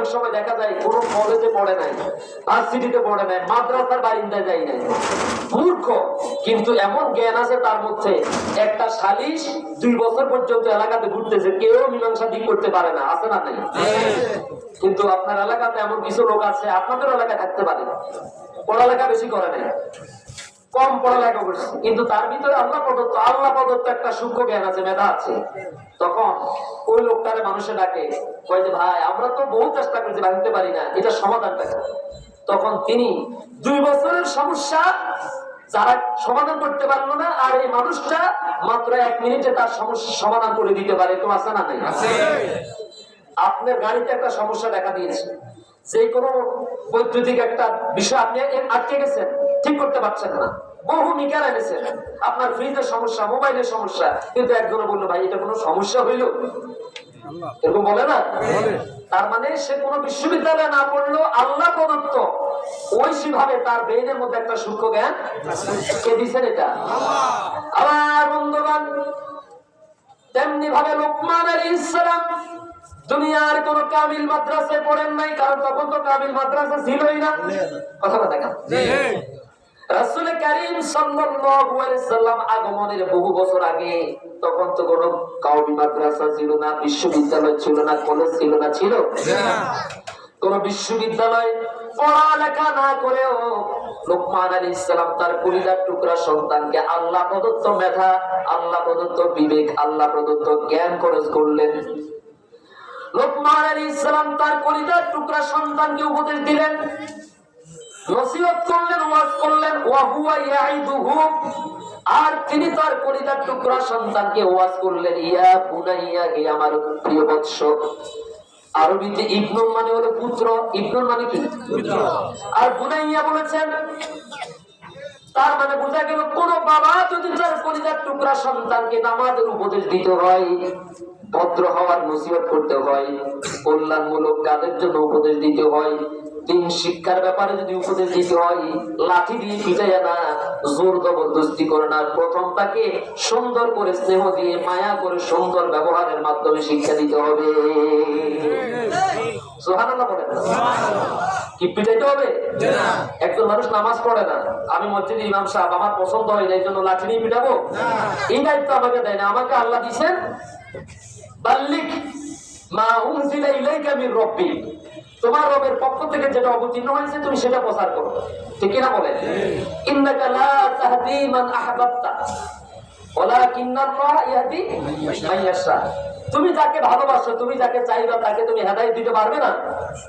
অনেক সময় দেখা যায় কোনো কলেজে পড়ে নাই ভার্সিটিতে পড়ে নাই, মাদ্রাসার বারিন্দায় যায় নাই। মূর্খ, কিন্তু এমন জ্ঞান আছে তার মধ্যে, একটা সালিশ দুই বছর পর্যন্ত এলাকাতে ঘুরতেছে, কেউ মীমাংসা দিক করতে পারে না, আছে না নাই? কিন্তু আপনার এলাকাতে এমন কিছু লোক আছে, আপনাদের এলাকায় থাকতে পারে, পড়ালেখা বেশি করে নাই। কম পড়ালেখা করছে। কিন্তু তার ভিতরে আল্লাহ প্রদত্ত আল্লাহ প্রদত্ত একটা সূক্ষ্ম জ্ঞান আছে মেধা আছে। তখন ওই লোকটারে মানুষে ডাকে কয় যে ভাই আমরা তো বহু চেষ্টা করছি ভাঙতে পারি না। এটা সমাধানটা কি?" তখন তিনি দুই বছরের সমস্যা যারা সমাধান করতে পারল না আর এই মানুষটা মাত্র এক মিনিটে তার সমস্যা সমাধান করে দিতে পারে। তো আছে না নাই? আপনার গাড়িতে একটা সমস্যা দেখা দিয়েছে। যে কোনো বৈদ্যুতিক একটা বিষয় আপনি আটকে গেছেন। ঠিক করতে পারছেন না। বহু মিটার এনেছেন আপনার ফ্রিজের সমস্যা মোবাইলের সমস্যা। কিন্তু একজনে বলল, ভাই, এটা কোনো সমস্যা হইল? এরকম বলে না? তার মানে সে কোনো বিশ্ববিদ্যালয়ে না পড়ল আল্লাহ প্রদত্ত। ওই সেভাবে তার ব্রেনের মধ্যে একটা সূক্ষ্ম জ্ঞান কে দিচ্ছেন এটা। আবার বন্ধুগণ, তেমনি ভাবে লোকমান আলাইহিস সালাম দুনিয়ার কোন কামিল মাদ্রাসে পড়েন নাই, কারণ তখন তো কামিল মাদ্রাসা ছিলই না। কথা কথা দেখা রাসূল সাল্লাম আগমনের বহু বছর আগে, তখন তো মাদ্রাসা ছিল না, বিশ্ববিদ্যালয় ছিল না, কলেজ ছিল না, ছিল? কোন বিশ্ববিদ্যালয় লোকমান প্রদত্ত মেধা, আল্লাহ প্রদত্ত বিবেক, আল্লাহ প্রদত্ত জ্ঞান খরচ করলেন। লোকমান আলী ইসলাম তার কলিজার টুকরা সন্তানকে উপদেশ দিলেন। নসিহত করলেন ওয়াজ করলেন ওয়াহুয়া ইয়াইদুহু আর তিনি তার কলিজার টুকরা সন্তানকে ওয়াজ করলেন ইয়া বুনাইয়া হে আমার প্রিয় বৎস আরবিতে ইবনুল মানে হলো পুত্র ইবনুল মানে কি? আর বুনাইয়া বলেছেন তার মানে বোঝা গেল কোন বাবা যদি তার কলিজার টুকরা সন্তানকে নামাজের উপদেশ দিতে হয় ভদ্র হওয়ার নসিহত করতে হয় কল্যাণমূলক কাজের জন্য উপদেশ দিতে হয় দিন শিক্ষার ব্যাপারে যদি উপদেশ দিতে হয় লাঠি দিয়ে পিটাইয়া না জোর জবরদস্তি করে না। প্রথম তাকে সুন্দর করে স্নেহ দিয়ে মায়া করে সুন্দর ব্যবহারের মাধ্যমে শিক্ষা দিতে হবে। কি পিটাইতে হবে? একজন মানুষ নামাজ পড়ে না। আমি মসজিদে ইমাম সাহেব আমার পছন্দ হয় না এই জন্য লাঠি নিয়ে পিটাবো? এই দায়িত্ব আমাকে দেয় না। আমাকে আল্লাহ দিছেন বাল্লিক মা উনজিলা ইলাইকা মির রব্বি। তোমার রবের পক্ষ থেকে যেটা অবতীর্ণ হয়েছে, তুমি সেটা প্রচার করো। ঠিক কিনা বলেন? ইন্নাকা লা তাহদি আহবাবতা ওয়ালাকিন্নাল্লাহ ইয়াহদি ইয়াশা। তুমি যাকে ভালোবাসো, তুমি যাকে চাইবা, তাকে তুমি হেদায়েত দিতে পারবে না।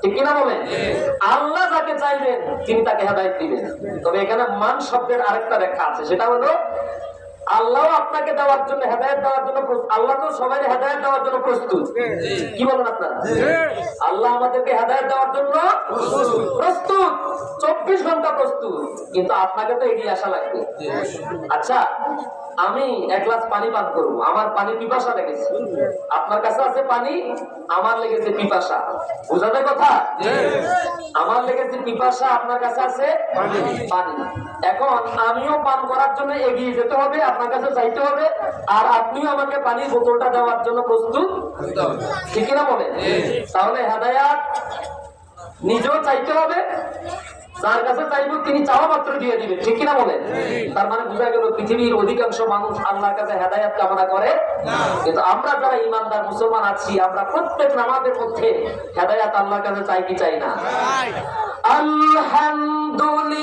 ঠিক কিনা বলেন? আল্লাহ যাকে চাইবেন, তিনি তাকে হেদায়েত দিবেন। তবে এখানে মান শব্দের আরেকটা ব্যাখ্যা আছে, সেটা হলো আল্লাহ আপনাকে দেওয়ার জন্য হেদায়েত দেওয়ার জন্য আল্লাহ তো সবাই হেদায়েত দেওয়ার জন্য প্রস্তুত। কি বলেন আপনারা? আল্লাহ আমাদেরকে হেদায়েত দেওয়ার জন্য প্রস্তুত। চব্বিশ ঘণ্টা প্রস্তুত। কিন্তু আপনাকে তো এগিয়ে আসা লাগবে। আচ্ছা আমি এক গ্লাস পানি পান করব। আমার পানি পিপাসা লেগেছে। আপনার কাছে আছে পানি? আমার লেগেছে পিপাসা। বোঝাতে কথা? আমার লেগেছে পিপাসা আপনার কাছে আছে পানি। এখন আমিও পান করার জন্য এগিয়ে যেতে হবে। আপনার কাছে চাইতে হবে আর আপনিও আমাকে পানির বোতলটা দেওয়ার জন্য প্রস্তুত। ঠিক না বলে? তাহলে হেদায়াত নিজেও চাইতে হবে যার কাছে চাইব তিনি চাওয়া মাত্র দিয়ে দিবেন। ঠিক কিনা বলেন তার মানে বোঝা গেল পৃথিবীর অধিকাংশ মানুষ আল্লাহর কাছে হেদায়াত কামনা করে। কিন্তু আমরা যারা ইমানদার মুসলমান আছি আমরা প্রত্যেক নামাজের মধ্যে হেদায়াত আল্লাহর কাছে চাই কি চাই না? আলহামদুলিল্লাহ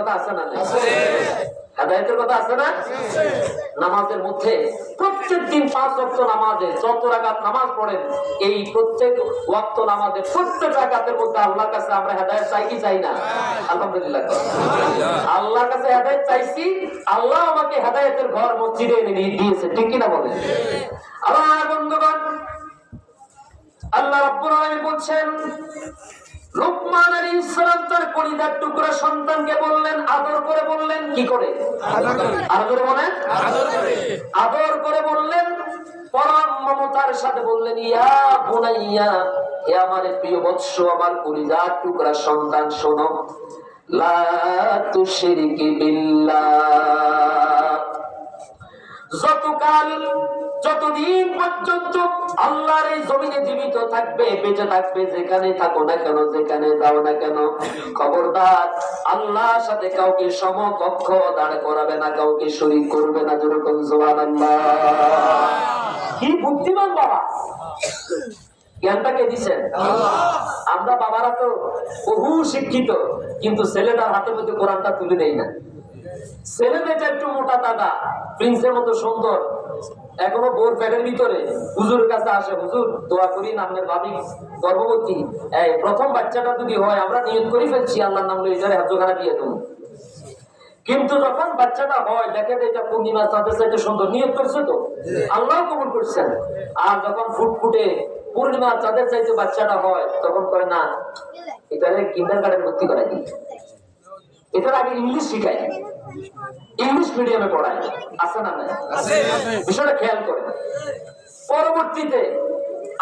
কথা আছে না? হেদায়েতের কথা আছে না? নামাজের মধ্যে প্রত্যেক দিন পাঁচ নামাজে যত রাকাত নামাজ পড়েন এই প্রত্যেক ওয়াক্ত নামাজে প্রত্যেক রাকাতের মধ্যে আল্লাহর কাছে আমরা হেদায়েত চাই কি চাই না? আলহামদুলিল্লাহ। আল্লাহর কাছে হেদায়েত চাইছি আল্লাহ আমাকে হেদায়েতের ঘর মসজিদে এনে দিয়ে- দিয়েছে। ঠিক কিনা বলেন? আবার বন্ধুগণ আল্লাহ রাব্বুল আলামিন বলছেন লোকমান আলাইহিস সালাম তার কলিজার টুকরা সন্তানকে বললেন আদর করে বললেন কি করে? আদর বলেন আদর করে বললেন পরম মমতার সাথে বললেন ইয়া বুনাইয়া হে আমার প্রিয় বৎস আমার টুকরা সন্তান শোনো। লা তুশরিকি বিল্লাহ। যতকাল যতদিন পর্যন্ত আল্লাহর এই জমিনে জীবিত থাকবে, বেঁচে থাকবে, যেখানে থাকো না কেন, যেখানে যাও না কেন, খবরদার, আল্লাহর সাথে কাউকে সমকক্ষ দাঁড় করাবে না, কাউকে শরীর করবে না, যেরকম জোয়ান কি বুদ্ধিমান বাবা। জ্ঞানটা কে দিচ্ছেন আমরা বাবারা তো বহু শিক্ষিত, কিন্তু ছেলেটার হাতের মধ্যে কোরআনটা তুলে দেয় না। একটু মোটা প্রিন্সের মতো সুন্দর। এখনও বোর ভিতরে। হুজুর কাছে আসে, হুজুর, দোয়া করি নামের ভাবি গর্ভবতী। এই, প্রথম বাচ্চাটা যদি হয়, আমরা নিয়ত করে ফেলছি, আল্লাহর নাম হাজখানা দিয়ে দেবো। কিন্তু যখন বাচ্চাটা হয়, দেখে এটা পূর্ণিমা তাদের সাথে সুন্দর। নিয়োগ করছে তো? আল্লাহ কবুল করছেন। আর যখন ফুটফুটে পূর্ণিমা তাদের চাইতে বাচ্চাটা হয়, তখন করে না এটারে কিন্ডার গার্ডেন ভর্তি করাই দিই। এটার আগে ইংলিশ শিখাই। ইংলিশ মিডিয়ামে পড়ায় আছে না বিষয়টা খেয়াল করে। পরবর্তীতে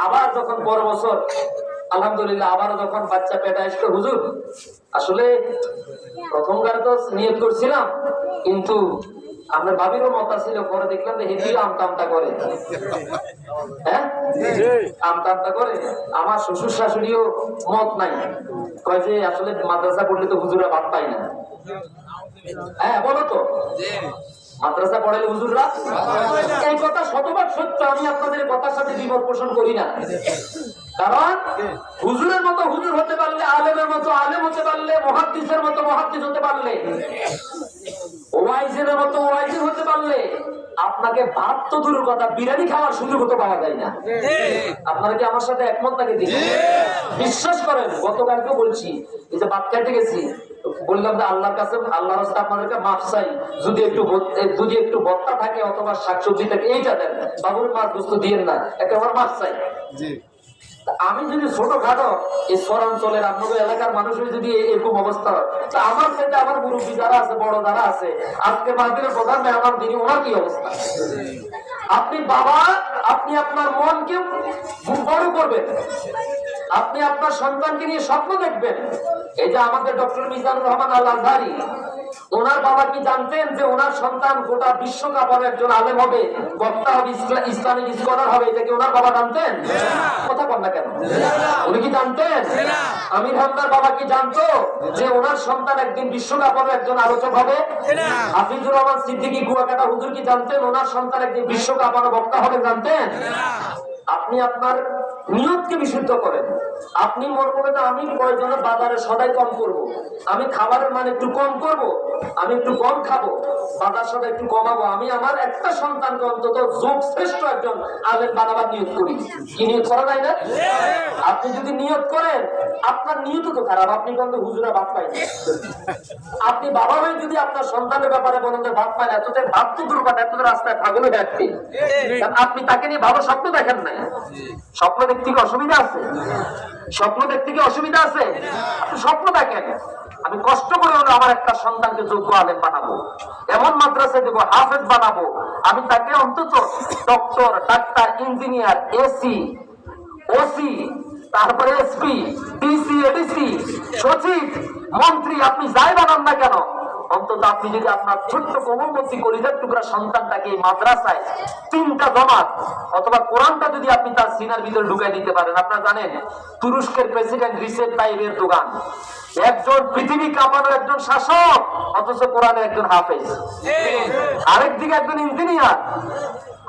আবার যখন পর বছর আলহামদুলিল্লাহ আবার যখন বাচ্চা পেটা আসলো হুজুর আসলে প্রথমবার তো নিয়োগ করছিলাম কিন্তু আপনার ভাবিরও মত ছিল পরে দেখলাম যে হেঁটে আমটা আমটা করে। হ্যাঁ? আমটা করে। আমার শ্বশুর শাশুড়িও মত নাই। কয় যে আসলে মাদ্রাসা পড়লে তো হুজুরা ভাত পায় না। হ্যাঁ বলো তো। মাদ্রাসা পড়ালে হুজুররা এই কথা শতভাগ সত্য আমি আপনাদের কথার সাথে বিমত পোষণ করি না। কারণ হুজুরের মতো হুজুর হতে পারলে আলেমের মতো আলেম হতে পারলে মহাদ্দিসের মতো মহাদ্দিস হতে পারলে। ওয়াইজের মতো ওয়াইজের হতে পারলে আপনাকে ভাত তো দূরের কথা বিরিয়ানি খাওয়ার সুযোগ তো পাওয়া যায় না। আপনারা কি আমার সাথে একমত নাকি বিশ্বাস করেন গতকালকে বলছি এই যে ভাত খাইতে গেছি বললাম যে আল্লাহর কাছে আল্লাহর রাস্তা আপনাদেরকে মাফ চাই যদি একটু যদি একটু ভত্তা থাকে অথবা শাকসবজি থাকে এইটা দেন। বাবুর মাছ বস্তু দিয়েন না একটা আমার মাছ চাই আমি যদি ছোটখাটো এই শহরাঞ্চলের আপনাদের এলাকার মানুষের যদি এরকম অবস্থা হয়, তা আমার সাথে আমার মুরব্বী যারা আছে, বড় যারা আছে, আজকে মাহফিলের প্রধান মেহমান তিনি ওনার কি অবস্থা? আপনি বাবা, আপনি আপনার মনকে বড় করবেন। আপনি আপনার সন্তানকে নিয়ে স্বপ্ন দেখবেন। এই যে আমাদের ডক্টর মিজানুর রহমান আল আজহারি ওনার বাবা কি জানতেন যে ওনার সন্তান গোটা বিশ্বকাপের একজন আলেম হবে, বক্তা হবে ইসলামিক স্কলার হবে, এটা কি ওনার বাবা জানতেন? কথা বল না কেন? উনি কি জানতেন? আমির হামদার বাবা কি জানতো যে ওনার সন্তান একদিন বিশ্বকাপের একজন আলোচক হবে? হাফিজুর রহমান সিদ্দিকী কুয়াকাটা হুজুর কি জানতেন ওনার সন্তান একদিন বিশ্বকাপের বক্তা হবে জানতেন? আপনি আপনার নিয়তকে বিশুদ্ধ করেন। আপনি মনে করবেন আমি প্রয়োজনে বাজারে সদাই কম করব। আমি খাবারের মান একটু কম করব। আমি একটু কম খাব বাজার সদা একটু কমাবো। আমি আমার একটা সন্তানকে অন্তত যোগ শ্রেষ্ঠ একজন আলেম বানাবার নিয়োগ করি। কি নিয়োগ করা যায় না? আপনি যদি নিয়োগ করেন আপনার নিয়ত তো খারাপ। আপনি কিন্তু হুজুরা ভাত পাই আপনি বাবা হয়ে যদি আপনার সন্তানের ব্যাপারে বলেন যে ভাত পায় না এতদের ভাত তো দূর কথা এতদের রাস্তায় পাগলে দেখতে আপনি তাকে নিয়ে ভালো স্বপ্ন দেখেন না স্বপ্ন দেখতে অসুবিধা আছে? স্বপ্ন দেখতে কি অসুবিধা আছে? স্বপ্ন দেখেন। আমি কষ্ট করে হলে আমার একটা সন্তানকে যোগ্য আলেম বানাবো। এমন মাদ্রাসা দেবো, হাফেজ বানাবো। আমি তাকে অন্তত doctor doctor engineer AC OC তারপরে এসপি ডিসি এডিসি সচিব, মন্ত্রী, আপনি যাই বানান না কেন? অন্তত আপনি যদি আপনার ছোট্ট কোমলমতি কলিজার টুকরা সন্তানটাকে মাদ্রাসায় তিনটা জমাত অথবা কোরআনটা যদি আপনি তার সিনার ভিতরে ঢুকাই দিতে পারেন, আপনারা জানেন, তুরস্কের প্রেসিডেন্ট রিসেপ তাইবের দোকান। একজন পৃথিবী কাঁপানোর একজন শাসক, অথচ কোরআনের একজন হাফেজ। আরেকদিকে একজন ইঞ্জিনিয়ার।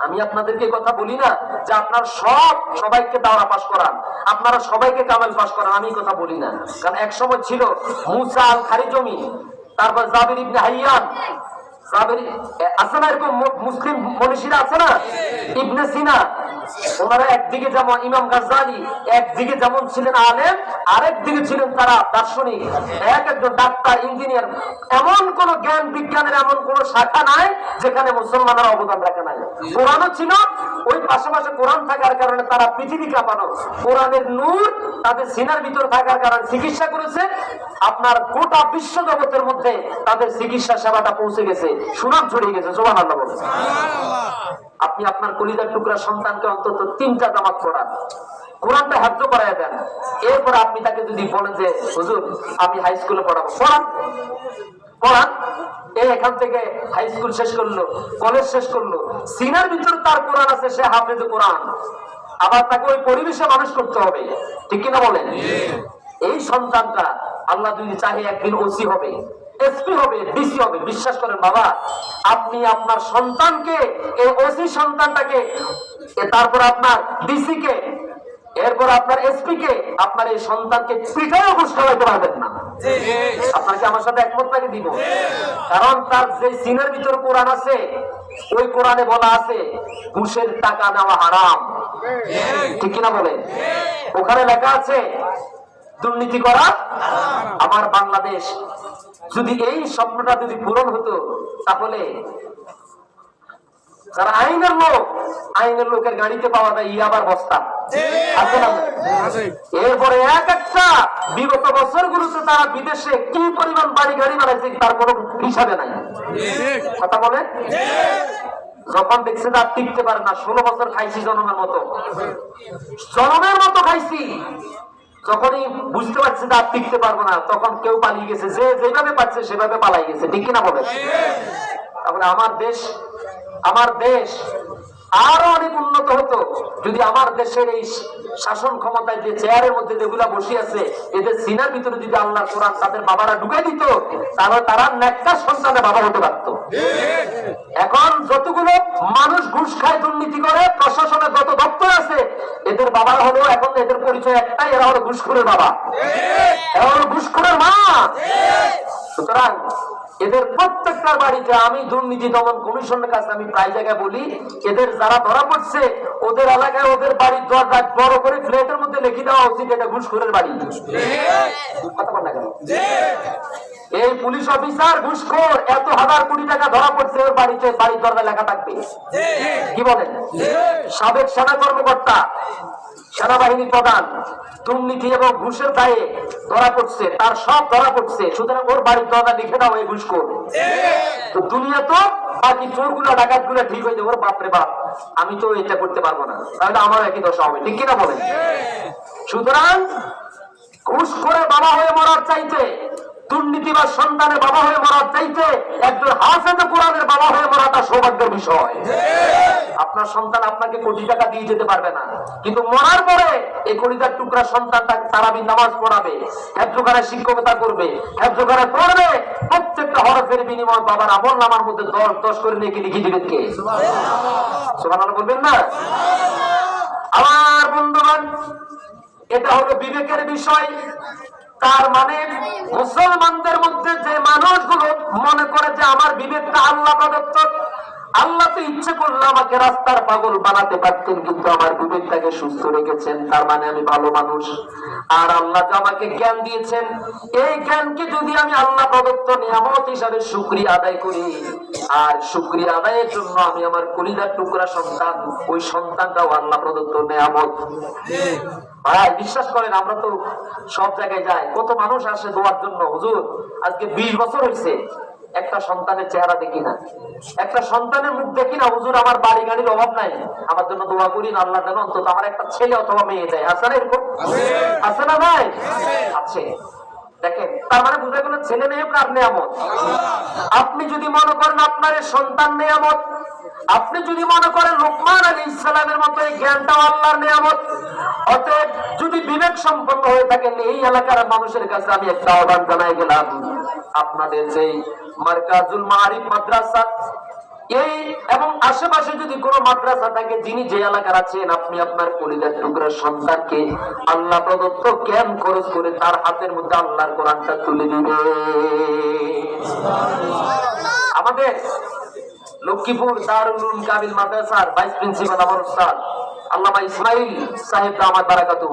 আমি আপনাদেরকে কথা বলি না যে আপনার সব সবাইকে দাওরা পাশ করান। আপনারা সবাইকে কামাল পাশ করান, আমি কথা বলি না। কারণ এক সময় ছিল মুসা আল খারিজমি তারপর জাবির ইবনে হাইয়ান আছে না এরকম মুসলিম মনীষীরা আছে না? ইবনে সিনা, ওনারা একদিকে যেমন ইমাম একদিকে যেমন ছিলেন আলেম ছিলেন তারা দার্শনিক। এক একজন ডাক্তার, ইঞ্জিনিয়ার। এমন কোন জ্ঞান বিজ্ঞানের এমন কোন শাখা নাই যেখানে মুসলমানরা অবদান রাখে নাই। কোরআনও ছিল, ওই পাশাপাশি কোরআন থাকার কারণে তারা পৃথিবী কাঁপানো। কোরআনের নূর তাদের সিনার ভিতর থাকার কারণে চিকিৎসা করেছে। আপনার গোটা বিশ্ব জগতের মধ্যে তাদের চিকিৎসা সেবাটা পৌঁছে গেছে। সুনাম ছড়িয়ে গেছে সোমান আল্লাহ বলে আপনি আপনার কলিজার টুকরা সন্তানকে অন্তত তিনটা জামাত পড়ান। কোরআনটা হাজ্য করাই দেন। এরপর আপনি তাকে যদি বলেন যে হুজুর আমি হাই স্কুলে পড়াবো। পড়ান। পড়ান। এ এখান থেকে হাই স্কুল শেষ করল কলেজ শেষ করল। সিনার ভিতরে তার কোরআন আছে সে হাফেজ কোরআন। আবার তাকে ওই পরিবেশে মানুষ করতে হবে। ঠিক কিনা বলেন? এই সন্তানটা আল্লাহ যদি চাহে একদিন ওসি হবে। এসপি হবে ডিসি হবে বিশ্বাস করেন বাবা। আপনি আপনার সন্তানকে এই ওসি সন্তানটাকে তারপর আপনার ডিসি কে এরপর আপনার এসপি কে আপনার এই সন্তানকে পিঠায় ঘুষ খাওয়াইতে পারবেন না। আপনাকে আমার সাথে একমত তাকে দিব? কারণ তার যে সিনের ভিতর কোরআন আছে ওই কোরআনে বলা আছে ঘুষের টাকা নেওয়া হারাম। ঠিক কিনা বলে ওখানে লেখা আছে দুর্নীতি করা আমার বাংলাদেশ। যদি এই স্বপ্নটা যদি পূরণ হতো তাহলে যারা আইনের লোক আইনের লোকের গাড়িতে পাওয়া যায় ইয়াবার বস্তা। এরপরে এক একটা বিগত বছরগুলোতে তারা বিদেশে কি পরিমাণ বাড়ি গাড়ি বানাইছে তার কোনো হিসাবে নাই। কথা বলে যখন দেখছে আর টিকতে পারে না ষোলো বছর খাইছি জনমের মতো। জনমের মতো খাইছি। যখনই বুঝতে পারছে যে আর টিকতে পারব না, তখন কেউ পালিয়ে গেছে, যে যেভাবে পাচ্ছে সেভাবে পালাই গেছে, ঠিক কিনা বলে তারপরে আমার দেশ আমার দেশ আরও অনেক উন্নত হতো। যদি আমার দেশের এই শাসন ক্ষমতায় যে চেয়ারের মধ্যে যেগুলা বসে আছে, এদের সিনার ভিতরে যদি আল্লাহর কোরআন তাদের বাবারা ঢুকে দিত, তাহলে তারা নেকটা সন্তানের বাবা হতে পারত। এখন যতগুলো মানুষ ঘুষ খায় দুর্নীতি করে প্রশাসনের যত দপ্তর আছে এদের বাবা হলো এখন এদের পরিচয় একটাই এরা হলো ঘুষখোরের বাবা। এরা হলো ঘুষখোরের মা। সুতরাং এদের প্রত্যেকটার বাড়িতে আমি দুর্নীতি দমন কমিশনের কাছে আমি প্রায় জায়গায় বলি, এদের যারা ধরা পড়ছে, ওদের এলাকায় ওদের বাড়ির দরজা বড় করে ফ্ল্যাটের মধ্যে লিখে দেওয়া উচিত এটা ঘুষখোরের বাড়ি? এই পুলিশ অফিসার ঘুষখোর, এত হাজার কোটি টাকা ধরা পড়ছে ওর বাড়িতে, বাড়ির দরজা লেখা থাকবে। কি বলেন? সাবেক সেনা কর্মকর্তা সেনাবাহিনী প্রধান দুর্নীতি এবং ঘুষের দায়ে ধরা পড়ছে তার সব ধরা পড়ছে। সুতরাং ওর বাড়ির দরজা লিখে দাও এই ঘুষ করবে। তো দুনিয়া তো বাকি চোরগুলা ডাকাতগুলা ঠিক হয়ে যাবে। ওর বাপরে বাপ আমি তো এটা করতে পারব না। তাহলে আমার একই দশা হবে। ঠিক কিনা বলেন? সুতরাং ঘুষ করে বাবা হয়ে মরার চাইতে দুর্নীতি বা সন্তানের বাবা হয়ে মরার চাইতে একজন হাফেজে কোরআনের বাবা হয়ে মরা মরাটা সৌভাগ্যের বিষয়। আপনার সন্তান আপনাকে কোটি টাকা দিয়ে যেতে পারবে না। কিন্তু মরার পরে এই কলিজার টুকরা সন্তানটা তারাবি নামাজ পড়াবে হ্যাবজোগারে শিক্ষকতা করবে হ্যাবজোগারে পড়বে। প্রত্যেকটা হরফের বিনিময় বাবার আমল নামার মধ্যে দশ দশ করে লিখে লিখে দিবেন কে? সোমান বলবেন না? আমার বন্ধুগণ এটা হলো বিবেকের বিষয়। তার মানে মুসলমানদের মধ্যে যে মানুষগুলো মনে করে যে আমার বিবেকটা আল্লাহ প্রদত্ত, আল্লাহ তো ইচ্ছে করলে আমাকে রাস্তার পাগল বানাতে পারতেন, কিন্তু আমার বিবেকটাকে সুস্থ রেখেছেন। তার মানে আমি ভালো মানুষ। আর আল্লাহ যে আমাকে জ্ঞান দিয়েছেন, এই জ্ঞানকে যদি আমি আল্লাহ প্রদত্ত নিয়ামত হিসাবে শুক্রিয়া আদায় করি আর শুক্রিয়া আদায়ের জন্য আমি আমার কলিদার টুকরা সন্তান ওই সন্তানটাও আল্লাহ প্রদত্ত নিয়ামত। ভাই বিশ্বাস করেন আমরা তো সব জায়গায় যাই। কত মানুষ আসে দোয়ার জন্য। হুজুর আজকে বিশ বছর হয়েছে একটা সন্তানের চেহারা দেখি না। একটা সন্তানের মুখ দেখি না হুজুর আমার বাড়ি গাড়ির অভাব নাই। আমার জন্য দোয়া করি না আল্লাহ যেন অন্তত আমার একটা ছেলে অথবা মেয়ে দেয়। আছে না এরকম? আছে। না ভাই? আছে। যদি বিবেক সম্পন্ন হয়ে থাকেন, এই এলাকার মানুষের কাছে আমি একটা আহ্বান জানাই গেলাম। আপনাদের যেই মার্কাজুল মারিফ মাদ্রাসা এই এবং আশেপাশে যদি কোনো মাদ্রাসা থাকে, যিনি যে এলাকার আছেন, আপনি আপনার পরিবার টুকরার সন্তানকে আল্লাহ প্রদত্ত জ্ঞান খরচ করে তার হাতের মধ্যে আল্লাহর কোরআনটা তুলে দিবে। আমাদের লক্ষ্মীপুর দারুল কাবিল মাদ্রাসার ভাইস প্রিন্সিপাল আমার উস্তাদ আল্লামা ইসমাইল সাহেব দামাত বারাকাতু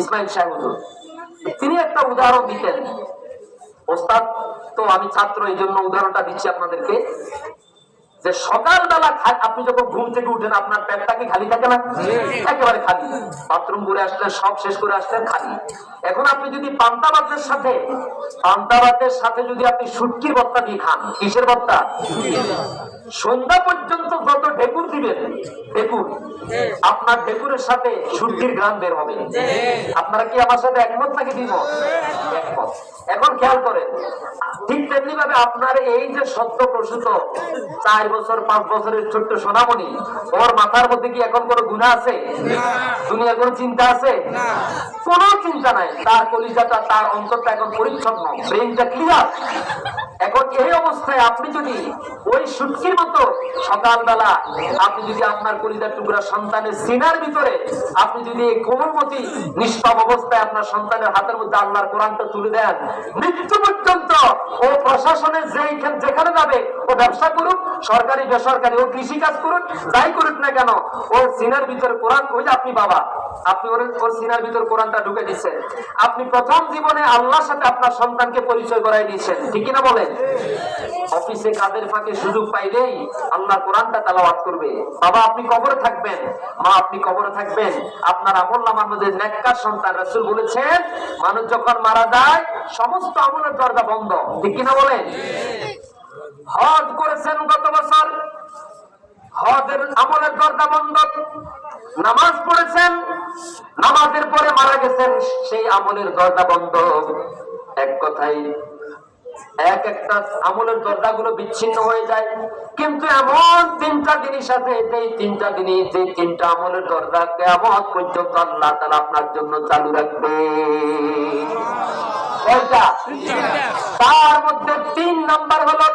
ইসমাইল সাহেব তিনি একটা উদাহরণ দিতেন। ওস্তাদ, তো আমি ছাত্র এই জন্য উদাহরণটা দিচ্ছি আপনাদেরকে। যে সকালবেলা আপনি যখন ঘুম থেকে উঠেন আপনার পেটটা কি খালি থাকে না? একেবারে খালি। বাথরুম করে আসলেন সব শেষ করে আসলেন খালি। এখন আপনি যদি পান্তাবাদের সাথে পান্তাবাদের সাথে যদি আপনি সুটকির বত্তা দিয়ে খান কিসের বত্তা সন্ধ্যা পর্যন্ত যত ঢেকুর দিবেন ঢেকুর আপনার ঢেকুরের সাথে গ্রাম বের হবে। আপনারা কি আমার সাথে একমত নাকি দিব একমত। এখন খেয়াল করেন ঠিক তেমনি ভাবে আপনার এই যে সত্য প্রসূত চার বছর পাঁচ বছরের ছোট্ট সোনামণি ওর মাথার মধ্যে কি এখন কোনো গুণা আছে? দুনিয়ার কোনো চিন্তা আছে? কোনো চিন্তা নাই। তার কলিজাটা তার অন্তরটা এখন পরিচ্ছন্ন। ব্রেনটা ক্লিয়ার এখন এই অবস্থায় আপনি যদি ওই সুটকির মতো সকালবেলা আপনি যদি আপনার কলিজার টুকরা সন্তানের সিনার ভিতরে। আপনি যদি এই কোমলমতি নিষ্পাপ অবস্থায় আপনার সন্তানের হাতের মধ্যে আল্লাহর কোরআনটা তুলে দেন, মৃত্যু পর্যন্ত ও প্রশাসনের যেইখানে যেখানে যাবে, ও ব্যবসা করুক, সরকারি, বেসরকারি, ও কৃষি কাজ করুক তাই করুক না কেন ও সিনার ভিতরে কোরআন ওই আপনি বাবা। আপনি ওর ওর সিনার ভিতর কোরআনটা ঢুকে দিচ্ছেন আপনি প্রথম জীবনে আল্লাহর সাথে আপনার সন্তানকে পরিচয় করাই দিয়েছেন। ঠিক কিনা বলেন? অফিসে কাদের ফাঁকে সুযোগ পাইলেই আল্লাহ কোরআনটা তালাওয়াত করবে। বাবা, আপনি কবরে থাকবেন। মা, আপনি কবরে থাকবেন। আপনার আমল নামার মধ্যে নেককার সন্তান রাসূল বলেছেন, মানুষ যখন মারা যায়, সমস্ত আমলের দরজা বন্ধ। ঠিক কিনা বলেন? হজ করেছেন গত বছর। হজের আমলের দরজা বন্ধ। নামাজ পড়েছেন, নামাজের পরে মারা গেছেন, সেই আমলের দরজা বন্ধ। এক কথাই এক একটা আমলের দরজাগুলো বিচ্ছিন্ন হয়ে যায়। কিন্তু এমন তিনটা জিনিস আছে, যেই তিনটা জিনিস যে তিনটা আমলের দরজা কেমন পর্যন্ত আল্লাহ তালা আপনার জন্য চালু রাখবে। তার মধ্যে তিন নাম্বার হলো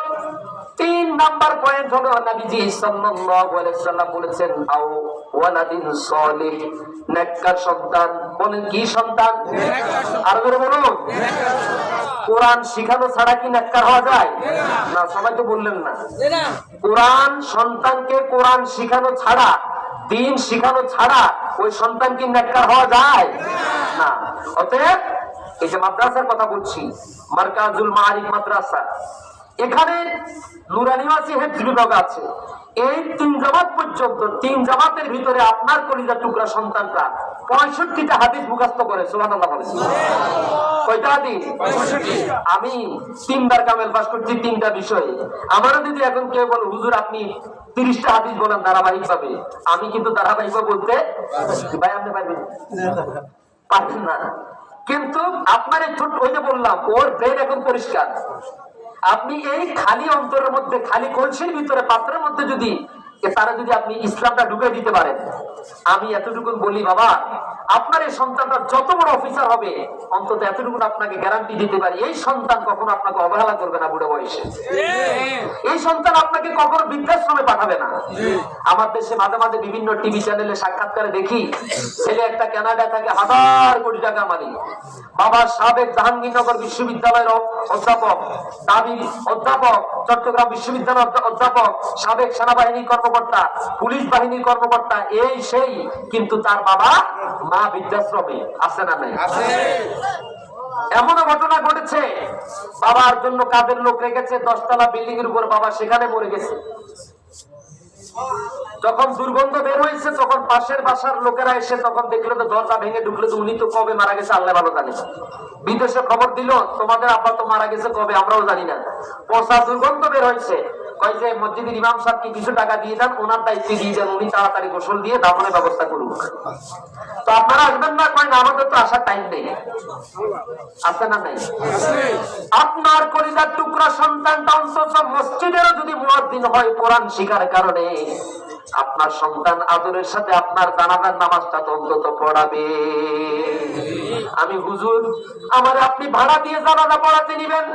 নাম্বার পয়েন্ট হলো নবীজি সাল্লাল্লাহু আলাইহি সাল্লাম বলেছেন, আও ওয়ালাদিন সালিহ। নেককার সন্তান। বলেন, কি সন্তান? আর ধরে বলুন। কোরআন শিখানো ছাড়া কি নেককার হওয়া যায়? না, সবাই তো বললেন না। কোরআন সন্তানকে কোরআন শিখানো ছাড়া, দিন শিখানো ছাড়া ওই সন্তান কি নেককার হওয়া যায়? না। অতএব এই যে মাদ্রাসার কথা বলছি, মার্কাজুল মারিফ মাদ্রাসা এখানে নুরানিবাসী হেফজ বিভাগ আছে। এই তিন জামাত পর্যন্ত, তিন জামাতের ভিতরে আপনার কলিজা টুকরা সন্তানরা পঁয়ষট্টিটা হাদিস মুখস্থ করে সোহান কয়টা হাদিস? আমি তিনবার কামেল পাস করছি তিনটা বিষয়ে। আমারও যদি এখন কেউ বলে, হুজুর, আপনি তিরিশটা হাদিস বলেন ধারাবাহিক ভাবে আমি কিন্তু ধারাবাহিক বলতে ভাই, আপনি পারবেন? পারবেন না। কিন্তু আপনার ছোট ওই যে বললাম, ওর ব্রেন এখন পরিষ্কার। আপনি এই খালি অন্তরের মধ্যে খালি কলসির ভিতরে পাত্রের মধ্যে যদি তারা যদি আপনি ইসলামটা ঢুকে দিতে পারেন, আমি এতটুকু বলি, বাবা, আপনার এই সন্তানটা যত বড় অফিসার হবে, অন্তত এতটুকু আপনাকে গ্যারান্টি দিতে পারি, এই সন্তান কখনো আপনাকে অবহেলা করবে না বুড়ো বয়সে। এই সন্তান আপনাকে কখনো বৃদ্ধাশ্রমে পাঠাবে না। আমার দেশে মাঝে মাঝে বিভিন্ন টিভি চ্যানেলে সাক্ষাৎকারে দেখি, ছেলে একটা কানাডা থাকে হাজার কোটি টাকা মালিক বাবা সাবেক জাহাঙ্গীরনগর বিশ্ববিদ্যালয়ের অধ্যাপক, দাবি অধ্যাপক, চট্টগ্রাম বিশ্ববিদ্যালয়ের অধ্যাপক, সাবেক সেনাবাহিনীর কর্মকর্তা পুলিশ বাহিনীর কর্মকর্তা এই সেই কিন্তু তার বাবা মা বৃদ্ধাশ্রমে আছে না নাই? এমনও ঘটনা ঘটেছে বাবার জন্য কাজের লোক রেখেছে দশতলা বিল্ডিং এর উপর বাবা সেখানে মরে গেছে। যখন দুর্গন্ধ বের হয়েছে তখন পাশের বাসার লোকেরা এসে তখন দেখল তো দরজা ভেঙে ঢুকলো তো উনি তো কবে মারা গেছে আল্লাহ ভালো জানে। বিদেশে খবর দিল তোমাদের আব্বা তো মারা গেছে কবে আমরাও জানি না। পচা দুর্গন্ধ বের হয়েছে কয় যে মসজিদের ইমাম সাহেবকে কিছু টাকা দিয়ে দেন ওনার দায়িত্বে দিয়ে দেন উনি তাড়াতাড়ি গোসল দিয়ে দাফনের ব্যবস্থা করুক। তো আপনারা আসবেন না আমাদের তো আসার টাইম নেই। আছে না নাই? আপনার টুকরা সন্তানটা অন্তত মসজিদেরও যদি হয় কোরআন শিখার কারণে, আপনার সন্তান আদরের সাথে আপনার জানাজার নামাজটা অন্তত পড়াবে। আমি হুজুর, আমার আপনি ভাড়া দিয়ে জানাজা পড়াতে নিবেন।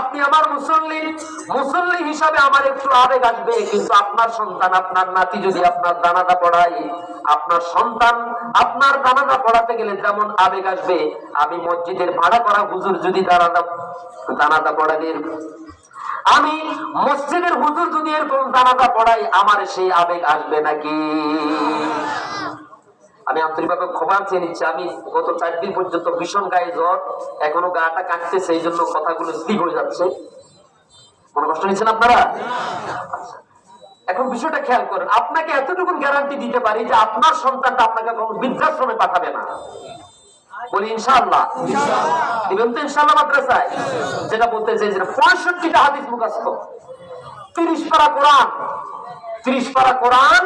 আপনি আমার মুসল্লি মুসল্লি হিসাবে আমার একটু আবেগ আসবে, কিন্তু আপনার সন্তান, আপনার নাতি যদি আপনার জানাজা পড়ায়, আপনার সন্তান, আপনার জানাজা পড়াতে গেলে যেমন আবেগ আসবে, আমি মসজিদের ভাড়া করা হুজুর যদি জানাজা জানাজা পড়াদের আমি মসজিদের হুজুর যদি এরকম জানাজা পড়াই, আমার সেই আবেগ আসবে নাকি? আমি আন্তরিকভাবে ক্ষমা চেয়ে নিচ্ছি। আমি গত চার দিন পর্যন্ত ভীষণ গায়ে জ্বর, এখনও গাটা কাটছে, সেই জন্য কথাগুলো স্লিপ হয়ে যাচ্ছে। কোনো কষ্ট নিচ্ছেন আপনারা। এখন বিষয়টা খেয়াল করেন আপনাকে এতটুকু গ্যারান্টি দিতে পারি যে আপনার সন্তানটা আপনাকে কোনো বৃদ্ধাশ্রমে পাঠাবে না। বলি ইনশাআল্লাহ। দিবেন তো ইনশাআল্লাহ মাদ্রাসায়। যেটা বলতে চাই যেটা পঁয়ষট্টিটা হাদিস মুখাস্ত তিরিশ পারা কোরআন। ত্রিশ পারা কোরআন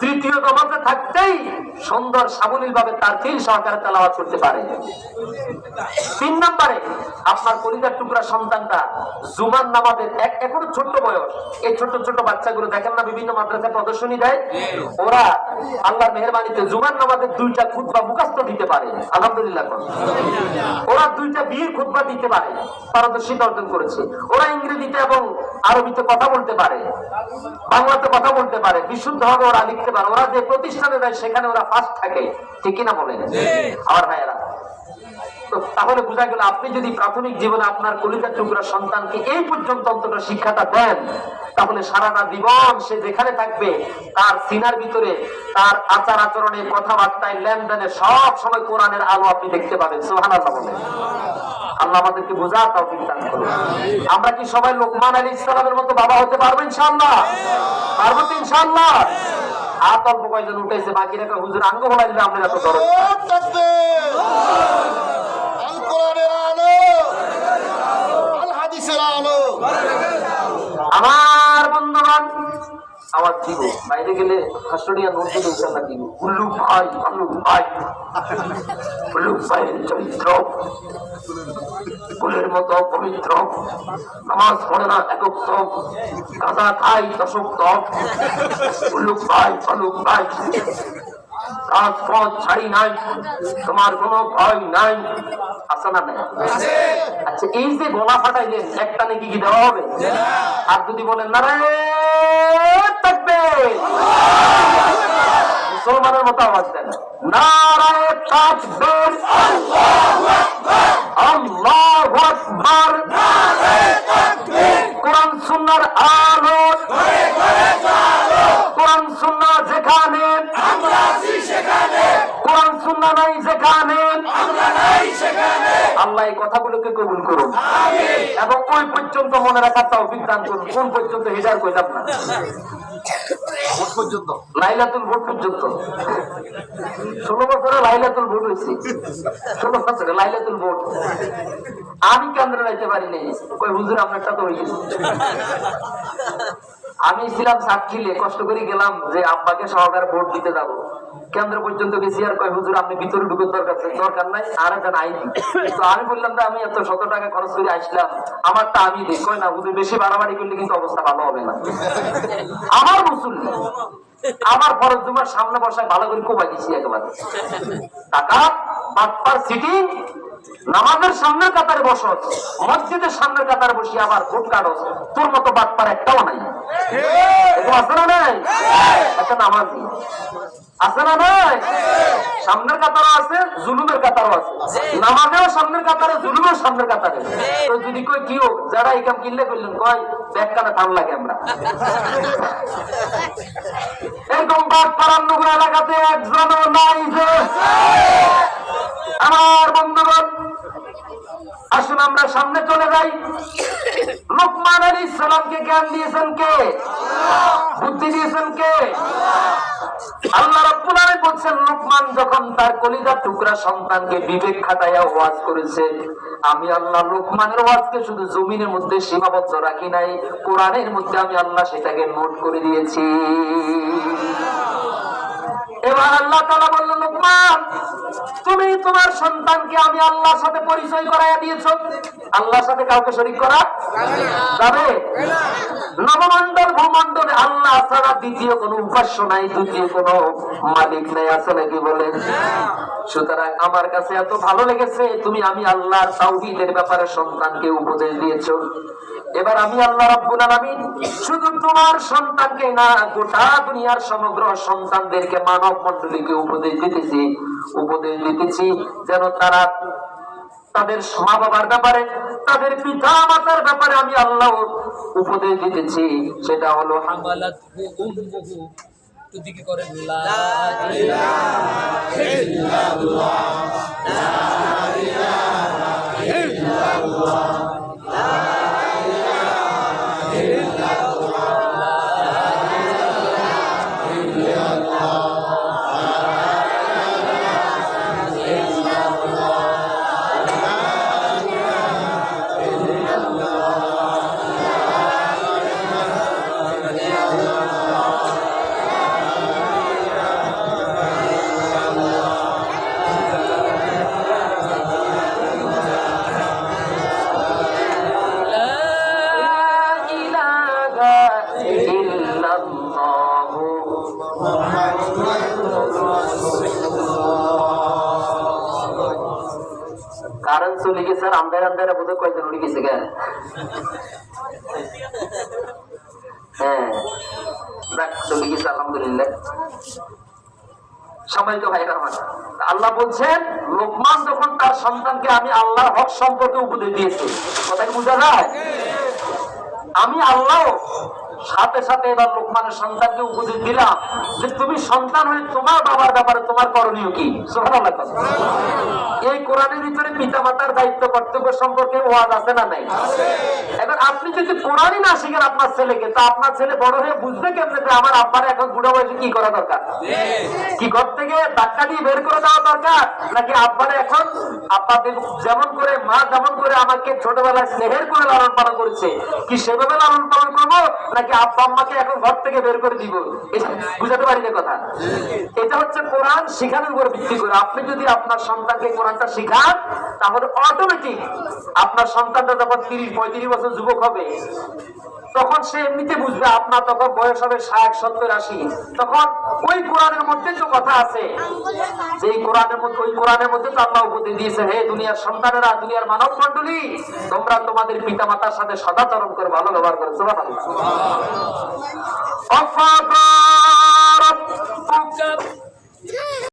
তৃতীয় জমাতে থাকতেই সুন্দর সাবলীল ভাবে তার তিল সহকারে তেলাওয়াত করতে পারে। তিন নম্বরে আপনার পরিবার টুকরা সন্তানটা জুমান নামাজের এক এখনও ছোট্ট বয়স। এই ছোট ছোট বাচ্চাগুলো দেখেন না, বিভিন্ন মাদ্রাসায় প্রদর্শনী দেয়। ওরা আল্লাহর মেহরবানিতে জুমান নামাজের দুইটা খুতবা মুখাস্ত দিতে পারে। আলহামদুলিল্লাহ। ওরা দুইটা বিয়ের খুতবা দিতে পারে। পারদর্শিতা অর্জন করেছে। ওরা ইংরেজিতে এবং আরবিতে কথা বলতে পারে বাংলাতে কথা বলতে পারে বিশুদ্ধ ভাবে ওরা লিখতে পারে ওরা যে প্রতিষ্ঠানে দেয় সেখানে ওরা ফার্স্ট থাকে ঠিক কিনা বলেন? আমার ভাইয়েরা। তাহলে বোঝা গেল আপনি যদি প্রাথমিক জীবনে আপনার কলিজার টুকরা সন্তানকে এই পর্যন্ত অন্তত শিক্ষাটা দেন তাহলে সারাটা জীবন সে যেখানে থাকবে তার সিনার ভিতরে তার আচার আচরণে কথাবার্তায় লেনদেনে সব সময় কোরআনের আলো আপনি দেখতে পাবেন। সোহান আল্লাহ আল্লাহ আমাদেরকে বোঝার তৌফিক দান করুন। আমরা কি সবাই লোকমান আলী ইসলামের মতো বাবা হতে পারব ইনশাল্লাহ পারব তো ইনশাল্লাহ হাত অল্প কয়েকজন উঠেছে বাকি রেখে হুজুর, আঙ্গ বলাই দিলে আপনার এত দরদ আমার বন্ধু বান্ধব আমার আওয়াজ দিব। বাইরে গেলে হাসুরিয়া নোট দিলে ইনশাল্লাহ দিব। উল্লু ভাই উল্লু ভাই। উল্লু ভাইয়ের চরিত্র ফুলের মতো পবিত্র। নামাজ পড়ে না একক তপ গাঁদা খাই দশক তপ উল্লু ভাই উল্লু ভাই। কাজ পথ ছাড়ি নাই তোমার কোনো ভয় নাই। আছে না আচ্ছা এই যে গলা ফাটাইলেন একটা নাকি কি দেওয়া হবে? আর যদি বলেন না রে থাকবে। মুসলমানের মতো আওয়াজ দেন। নারায় তাকবীর আল্লাহু আকবার কোরআন সুন্নাহর আলো কোরআন সুন্নাহ যেখানে সুন্নাহ নাই যেখানে আল্লাহ এই কথাগুলোকে কবুল করুন। এবং ওই পর্যন্ত মনে রাখার করুন। কোন পর্যন্ত কইলাম না। ভোট পর্যন্ত। লাইলাতুল ভোট পর্যন্ত। ষোলো বছরে লাইলাতুল ভোট হয়েছে। ষোলো বছরে লাইলাতুল ভোট। আমি কেন্দ্রে রাখতে পারি নাই। ওই হুজুর আপনারটা তো হয়ে গেছে। আমি ছিলাম সাক্ষীলে কষ্ট করে গেলাম যে আব্বাকে সহকারে ভোট দিতে যাব। কেন্দ্র পর্যন্ত গেছি আর কয় হুজুর আপনি ভিতরে ঢুকে দরকার দরকার নাই আর একটা নাই। তো আমি বললাম যে আমি এত শত টাকা খরচ করে আসলাম আমারটা আমি দিই। কয় না হুজুর বেশি বাড়াবাড়ি করলে কিন্তু অবস্থা ভালো হবে না। আমার মুসল্লি আমার ফরজ জুমার সামনে বসায় ভালো করে কোবাই দিছি একেবারে। টাকা বাটপার সিটিং নামাজের সামনের কাতারে বসত মসজিদের সামনের কাতারে বসি আবার ভোট কাটস তোর মতো বাটপার একটাও নাই। আছে না নাই? একটা নামাজ আছে না নাই সামনের কাতারও আছে জুলুমের কাতারও আছে। নামাজেও সামনের কাতারে জুলুমের সামনের কাতারে। তো যদি কই যারা এই কাম কিনলে করলেন কয় লাগে আমরা। এরকম বাদ পাড়ার নগর এলাকাতে একজনও নাই যে। আমার বন্ধুগণ আসুন আমরা সামনে চলে যাই। লোকমান আলী ইসলামকে জ্ঞান দিয়েছেন কে? বুদ্ধি দিয়েছেন কে? আল্লাহ লোকমান যখন তার কলিজার টুকরা সন্তানকে বিবেক খাটাইয়া ওয়াজ করেছে, আমি আল্লাহ লোকমানের ওয়াজকে শুধু জমিনের মধ্যে সীমাবদ্ধ রাখি নাই, কোরআনের মধ্যে আমি আল্লাহ সেটাকে নোট করে দিয়েছি। এবার আল্লাহ তালা বলল লোকমান, তুমি তোমার সন্তানকে আমি আল্লাহর সাথে পরিচয় করাইয়া দিয়েছ। আল্লাহর সাথে কাউকে শরিক করা যাবে? নবমন্ডল ভূমন্ডলে আল্লাহ ছাড়া দ্বিতীয় কোনো উপাস্য নাই, দ্বিতীয় কোনো মালিক নাই, আছে নাকি বলেন সুতরাং আমার কাছে এত ভালো লেগেছে, তুমি আমি আল্লাহর তাওহীদের ব্যাপারে সন্তানকে উপদেশ দিয়েছ। এবার আমি আল্লাহ রাব্বুল আলামিন শুধু তোমার সন্তানকে না, গোটা দুনিয়ার সমগ্র সন্তানদেরকে মানব মণ্ডলীকে উপদেশ দিতেছি উপদেশ দিতেছি যেন তারা তাদের মা বাবার ব্যাপারে, তাদের পিতা মাতার ব্যাপারে আমি আল্লাহ উপদেশ দিতেছি। সেটা হলো কারণ চলে গেছে আর হ্যাঁ। আমার, আল্লাহ বলছেন, লোকমান যখন তার সন্তানকে আমি আল্লাহর হক সম্পর্কে উপদেশ দিয়েছি কথা বোঝা যায়? আমি আল্লাহ সাথে সাথে এবার লোকমানের সন্তানকে উপদেশ দিলাম যে তুমি সন্তান হয়ে তোমার বাবার ব্যাপারে তোমার করণীয় কি। এই কোরআনের ভিতরে পিতামাতার দায়িত্ব কর্তব্য সম্পর্কে ওয়াজ আছে না নাই? এবার আপনি যদি কোরআনই না শিখেন আপনার ছেলেকে তা আপনার ছেলে বড় হয়ে বুঝবে কেমনে যে আমার আব্বার এখন বুড়ো বয়সে কি করা দরকার? কি ঘর থেকে ধাক্কা দিয়ে বের করে দেওয়া দরকার? নাকি আব্বারে এখন আব্বাকে যেমন করে মা যেমন করে আমাকে ছোটবেলায় স্নেহের করে লালন পালন করেছে কি সেভাবে লালন পালন করব? নাকি আব্বা আম্মাকে এখন ঘর থেকে বের করে দিব। বুঝাতে পারি না কথা? এটা হচ্ছে কোরআন শিখানোর উপর ভিত্তি করে। আপনি যদি আপনার সন্তানকে কোরআনটা শিখান, তাহলে অটোমেটিক আপনার সন্তানটা যখন তিরিশ, পঁয়ত্রিশ বছর যুবক হবে তখন সে এমনিতে বুঝবে, আপনার তখন বয়স হবে ষাট, সত্তর, আশি। তখন ওই কোরআনের মধ্যে তো কথা আছে। যে কোরআনের মধ্যে ওই কোরআনের মধ্যে তো আল্লাহ উপদেশ দিয়েছে হে দুনিয়ার সন্তানেরা, দুনিয়ার মানব মন্ডলী তোমরা তোমাদের পিতা মাতার সাথে সদাচরণ করে, ভালো ব্যবহার করে রব্বুকা